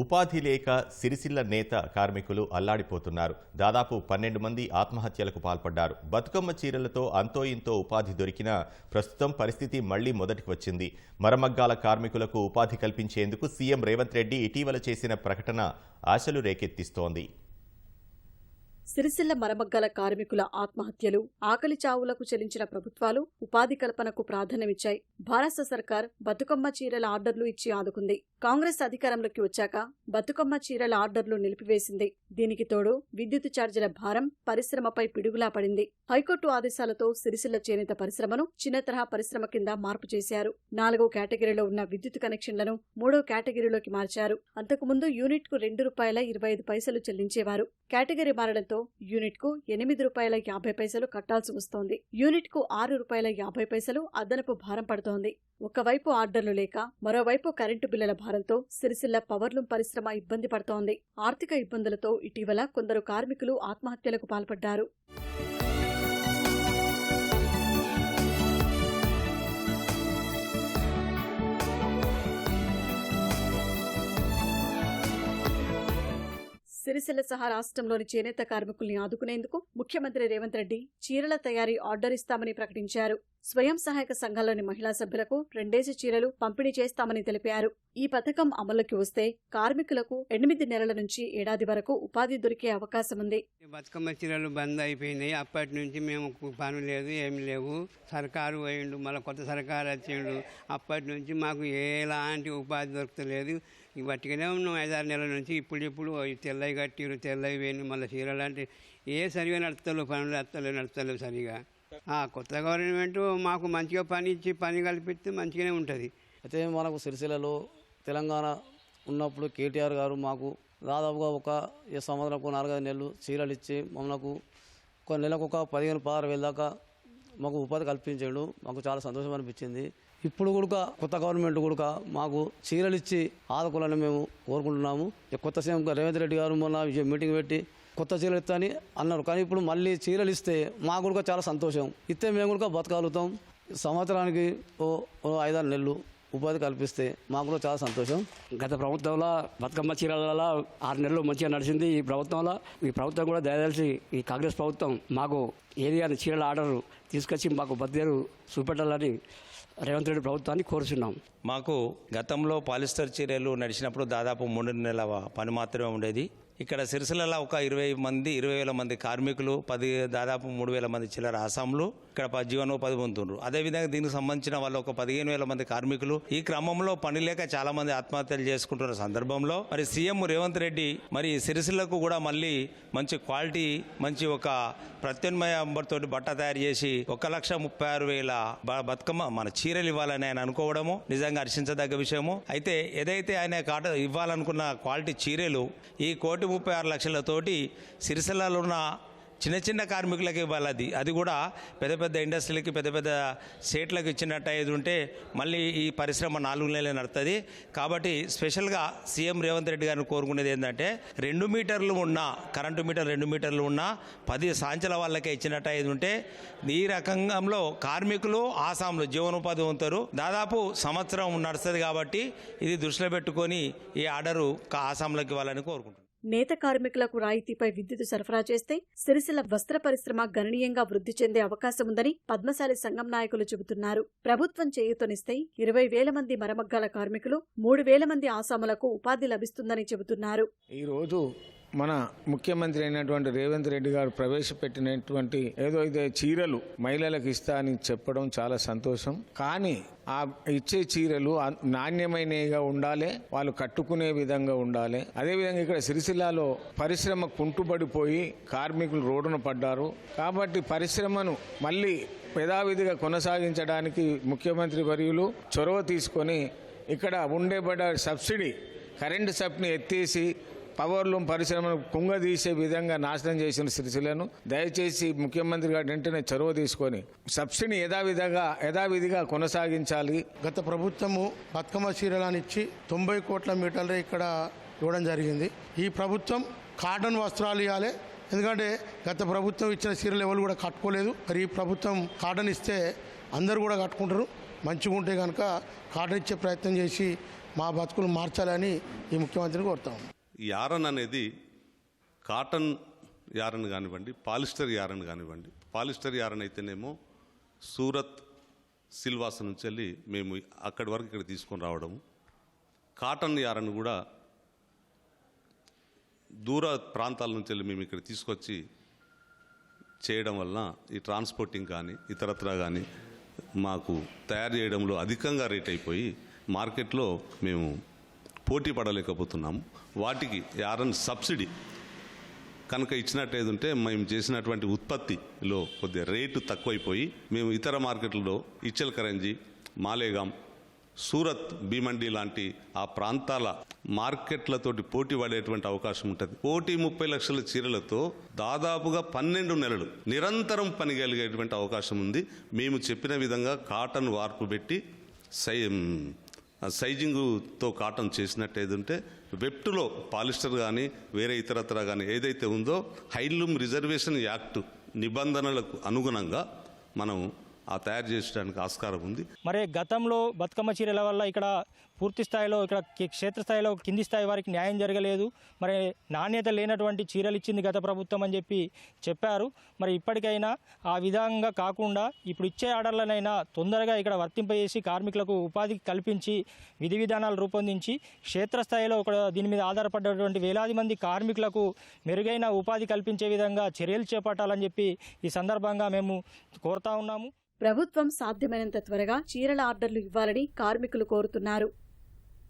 ఉపాధి లేక సిరిసిల్ల నేత కార్మికులు అల్లాడిపోతున్నారు. దాదాపు పన్నెండు మంది ఆత్మహత్యలకు పాల్పడ్డారు. బతుకమ్మ చీరలతో అంతో ఇంతో ఉపాధి దొరికినా ప్రస్తుతం పరిస్థితి మళ్ళీ మొదటికి వచ్చింది. మరమగ్గాల కార్మికులకు ఉపాధి కల్పించేందుకు సీఎం రేవంత్ రెడ్డి ఇటీవల చేసిన ప్రకటన ఆశలు రేకెత్తిస్తోంది. సిరిసిల్ల మరమగ్గల కార్మికుల ఆత్మహత్యలు ఆకలి చావులకు చెల్లించిన ప్రభుత్వాలు ఉపాధి కల్పనకు ప్రాధాన్యమిచ్చాయి. భారత సర్కార్ బతుకమ్మ చీరల ఆర్డర్లు ఇచ్చి ఆదుకుంది. కాంగ్రెస్ అధికారంలోకి వచ్చాక బతుకమ్మ చీరల ఆర్డర్లు నిలిపివేసింది. దీనికి తోడు విద్యుత్ ఛార్జీల భారం పరిశ్రమపై పిడుగులా పడింది. హైకోర్టు ఆదేశాలతో సిరిసిల్ల చేనేత పరిశ్రమను చిన్న తరహా పరిశ్రమ కింద మార్పు చేశారు. నాలుగో కేటగిరీలో ఉన్న విద్యుత్ కనెక్షన్లను మూడో కేటగిరీలోకి మార్చారు. అంతకుముందు యూనిట్కు రెండు రూపాయల ఇరవై ఐదు పైసలు చెల్లించేవారు. కేటగిరీ మారడంతో యూనిట్కు ఎనిమిది రూపాయల యాభై పైసలు కట్టాల్సి వస్తోంది. యూనిట్కు ఆరు రూపాయల యాభై పైసలు అదనపు భారం పడుతోంది. ఒకవైపు ఆర్డర్లు లేక మరోవైపు కరెంటు బిల్లుల భారంతో సిరిసిల్ల పవర్లూమ్ పరిశ్రమ ఇబ్బంది పడుతోంది. ఆర్థిక ఇబ్బందులతో ఇటీవల కొందరు కార్మికులు ఆత్మహత్యలకు పాల్పడ్డారు. సిరిసిల్ల సహా రాష్ట్రంలోని చేనేత కార్మికుల్ని ఆదుకునేందుకు ముఖ్యమంత్రి రేవంత్ రెడ్డి చీరల తయారీ ఆర్డర్ ఇస్తామని ప్రకటించారు. స్వయం సహాయక సంఘాల్లోని మహిళా సభ్యులకు రెండేసి చీరలు పంపిణీ చేస్తామని తెలిపారు. ఈ పథకం అమలుకి వస్తే కార్మికులకు ఎనిమిది నెలల నుంచి ఏడాది వరకు ఉపాధి దొరికే అవకాశం ఉంది. బతుకమ్మ చీరలు బంద్ అయిపోయినాయి. అప్పటి నుంచి మేము పని లేదు ఏమి లేవు. సర్కారు పోయిండు మళ్ళీ కొత్త సర్కారు వచ్చిండు. అప్పటి నుంచి మాకు ఎలాంటి ఉపాధి దొరకలేదు ఇక బట్టిగానే ఉన్నాం ఐదారు నెలల నుంచి. ఇప్పుడు ఇప్పుడు తెల్లవి కట్టిరు తెల్లవి వేణి మళ్ళీ చీరలు అంటే ఏ సరిగా నడతలు పనులు నడతలు నడతలు సరిగా. కొత్త గవర్నమెంట్ మాకు మంచిగా పని ఇచ్చి పని కల్పిస్తే మంచిగానే ఉంటుంది. అయితే మనకు సిరిసిల్లలో తెలంగాణ ఉన్నప్పుడు కేటీఆర్ గారు మాకు దాదాపుగా ఒక ఈ సంవత్సరంకు నాలుగైదు నెలలు చీరలు ఇచ్చి మమ్మల్ని ఒక నెలకు ఒక పదిహేను పదహారు వేల దాకా మాకు ఉపాధి కల్పించాడు. మాకు చాలా సంతోషం అనిపించింది. ఇప్పుడు కూడా కొత్త గవర్నమెంట్ కూడా మాకు చీరలు ఇచ్చి ఆదుకోవాలని మేము కోరుకుంటున్నాము. కొత్త సీఎం రేవంత్ రెడ్డి గారు మొన్న మీటింగ్ పెట్టి కొత్త చీరలు ఇస్తా అని అన్నారు. కానీ ఇప్పుడు మళ్ళీ చీరలు ఇస్తే మాకు కూడా చాలా సంతోషం. ఇస్తే మేము కూడా బతకగలుగుతాం. సంవత్సరానికి ఓ ఓ ఐదారు నెలలు ఉపాధి కల్పిస్తే మాకు కూడా చాలా సంతోషం. గత ప్రభుత్వంలో బతుకమ్మ చీరల ఆరు నెలలు మంచిగా నడిచింది ఈ ప్రభుత్వంలో. ఈ ప్రభుత్వం కూడా దయదలిచి ఈ కాంగ్రెస్ ప్రభుత్వం మాకు ఏరియాని చీరల ఆర్డర్ తీసుకొచ్చి మాకు బద్దెరు చూపెట్టాలని రేవంత్ రెడ్డి ప్రభుత్వాన్ని కోరుచున్నాం. మాకు గతంలో పాలిస్టర్ చీరలు నడిచినప్పుడు దాదాపు మూడు నెలల పని మాత్రమే ఉండేది. ఇక్కడ సిరిసిల్లలో ఒక ఇరవై మంది ఇరవై వేల మంది కార్మికులు పది దాదాపు మూడు వేల మంది చిల్లర ఆసాంలు ఇక్కడ ప- జీవనోపాధి పొందుతున్నారు అదేవిధంగా దీనికి సంబంధించిన వాళ్ళు ఒక పదిహేను వేల మంది కార్మికులు. ఈ క్రమంలో పని లేక చాలా మంది ఆత్మహత్యలు చేసుకుంటున్న సందర్భంలో మరి సీఎం రేవంత్ రెడ్డి మరి సిరిసిల్లకు కూడా మళ్ళీ మంచి క్వాలిటీ మంచి ఒక ప్రత్యామ్నాయ తోటి బట్ట తయారు చేసి ఒక లక్ష ముప్పై ఆరు వేల బ- బతుకమ్మ మన చీరలు ఇవ్వాలని ఆయన అనుకోవడము నిజంగా హర్షించదగ్గ విషయము. అయితే ఏదైతే ఆయన కాట ఇవ్వాలనుకున్న క్వాలిటీ చీరలు ఈ కోటి ముప్పై ఆరు లక్షలతోటి సిరిసిల్లలో ఉన్న చిన్న చిన్న కార్మికులకు ఇవ్వాలి అది అది కూడా పెద్ద పెద్ద ఇండస్ట్రీలకి పెద్ద పెద్ద స్టేట్లకు ఇచ్చినట్టు అయ్యేది ఉంటే మళ్ళీ ఈ పరిశ్రమ నాలుగు నెలలు నడుతుంది కాబట్టి స్పెషల్గా సీఎం రేవంత్ రెడ్డి గారిని కోరుకునేది ఏంటంటే రెండు మీటర్లు ఉన్న కరెంటు మీటర్ రెండు మీటర్లు ఉన్న పది సాంచల వాళ్ళకే ఇచ్చినట్టు అయ్యేది ఉంటే ఈ రకంలో కార్మికులు ఆసాంలు జీవనోపాధి ఉంటారు దాదాపు సంవత్సరం నడుస్తుంది కాబట్టి ఇది దృష్టిలో పెట్టుకొని ఈ ఆర్డరు కా- ఆసాంలకు ఇవ్వాలని కోరుకుంటున్నాను నేత కార్మికులకు రాయితీపై విద్యుత్ సరఫరా చేస్తే సిరిసిల్ల వస్త్ర పరిశ్రమ గణనీయంగా వృద్ధి చెందే అవకాశం ఉందని పద్మశాలి సంఘం నాయకులు చెబుతున్నారు. ప్రభుత్వం చేయూతనిస్తే ఇరవై వేల మంది మరమగ్గాల కార్మికులు మూడు వేల మంది ఆసాములకు ఉపాధి లభిస్తుందని చెబుతున్నారు. మన ముఖ్యమంత్రి అయినటువంటి రేవంత్ రెడ్డి గారు ప్రవేశపెట్టినటువంటి ఏదో ఇదే చీరలు మహిళలకు ఇస్తా అని చెప్పడం చాలా సంతోషం. కానీ ఆ ఇచ్చే చీరలు నాణ్యమైనవిగా ఉండాలి వాళ్ళు కట్టుకునే విధంగా ఉండాలి. అదేవిధంగా ఇక్కడ సిరిసిల్లాలో పరిశ్రమ కుంటుబడిపోయి కార్మికులు రోడ్డున పడ్డారు. కాబట్టి పరిశ్రమను మళ్ళీ యథావిధిగా కొనసాగించడానికి ముఖ్యమంత్రి వర్యులు చొరవ తీసుకొని ఇక్కడ ఉండేబడ్డ సబ్సిడీ కరెంటు సబ్ని ఎత్తేసి పవర్లూమ్ పరిశ్రమను కుంగదీసే విధంగా నాశనం చేసిన సిరిసిలను దయచేసి ముఖ్యమంత్రి గారు వెంటనే చొరవ తీసుకొని సబ్సిడీ యథావిధిగా యథావిధిగా కొనసాగించాలి. గత ప్రభుత్వము బతుకమ్మ చీరలానిచ్చి ఇచ్చి తొంభై కోట్ల మీటర్లు ఇక్కడ ఇవ్వడం జరిగింది. ఈ ప్రభుత్వం కాటన్ వస్త్రాలు ఇవ్వాలి ఎందుకంటే గత ప్రభుత్వం ఇచ్చిన చీరలు ఎవరు కూడా కట్టుకోలేదు. మరి ఈ ప్రభుత్వం కాటన్ ఇస్తే అందరూ కూడా కట్టుకుంటారు. మంచిగా ఉంటే కనుక కాటన్ ఇచ్చే ప్రయత్నం చేసి మా బతుకులు మార్చాలని ఈ ముఖ్యమంత్రిని కోరుతాము యారన్ అనేది కాటన్ యారన్ కానివ్వండి పాలిస్టర్ యారన్ కానివ్వండి. పాలిస్టర్ యారన్ అయితేనేమో సూరత్ సిల్వాస నుంచి వెళ్ళి మేము అక్కడి వరకు ఇక్కడ తీసుకొని రావడం కాటన్ యారన్ కూడా దూర ప్రాంతాల నుంచి వెళ్ళి మేము ఇక్కడ తీసుకొచ్చి చేయడం వలన ఈ ట్రాన్స్పోర్టింగ్ కానీ ఇతరత్రా కానీ మాకు తయారు చేయడంలో అధికంగా రేట్ అయిపోయి మార్కెట్లో మేము పోటీ పడలేకపోతున్నాము. వాటికి యారన్ సబ్సిడీ కనుక ఇచ్చినట్టేదంటే మేము చేసినటువంటి ఉత్పత్తిలో కొద్దిగా రేటు తక్కువైపోయి మేము ఇతర మార్కెట్లలో ఇచ్చల్ కరంజీ మాలేగాం సూరత్ భీమండి లాంటి ఆ ప్రాంతాల మార్కెట్లతోటి పోటీ పడేటువంటి అవకాశం ఉంటుంది. కోటి ముప్పై లక్షల చీరలతో దాదాపుగా పన్నెండు నెలలు నిరంతరం పనిగలిగేటువంటి అవకాశం ఉంది. మేము చెప్పిన విధంగా కాటన్ వార్పు పెట్టి సై సైజింగ్తో కాటన్ చేసినట్టు ఏదంటే వెప్టులో పాలిస్టర్ కానీ వేరే ఇతరత్ర కానీ ఏదైతే ఉందో హైలూమ్ రిజర్వేషన్ యాక్ట్ నిబంధనలకు అనుగుణంగా మనం ఆ తయారు చేసడానికి ఆస్కారం ఉంది. మరి గతంలో బతుకమ్మ చీరల వల్ల ఇక్కడ పూర్తి స్థాయిలో ఇక్కడ క్షేత్రస్థాయిలో కింది స్థాయి వారికి న్యాయం జరగలేదు. మరి నాణ్యత లేనటువంటి చీరలు ఇచ్చింది గత ప్రభుత్వం అని చెప్పి చెప్పారు. మరి ఇప్పటికైనా ఆ విధంగా కాకుండా ఇప్పుడు ఇచ్చే ఆర్డర్లనైనా తొందరగా ఇక్కడ వర్తింపజేసి కార్మికులకు ఉపాధి కల్పించి విధి విధానాలు రూపొందించి క్షేత్రస్థాయిలో ఒక దీని మీద ఆధారపడ్డటువంటి వేలాది మంది కార్మికులకు మెరుగైన ఉపాధి కల్పించే విధంగా చర్యలు చేపట్టాలని చెప్పి ఈ సందర్భంగా మేము కోరుతా ఉన్నాము. ప్రభుత్వం సాధ్యమైనంత త్వరగా చీరల ఆర్డర్లు ఇవ్వాలని కార్మికులు కోరుతున్నారు.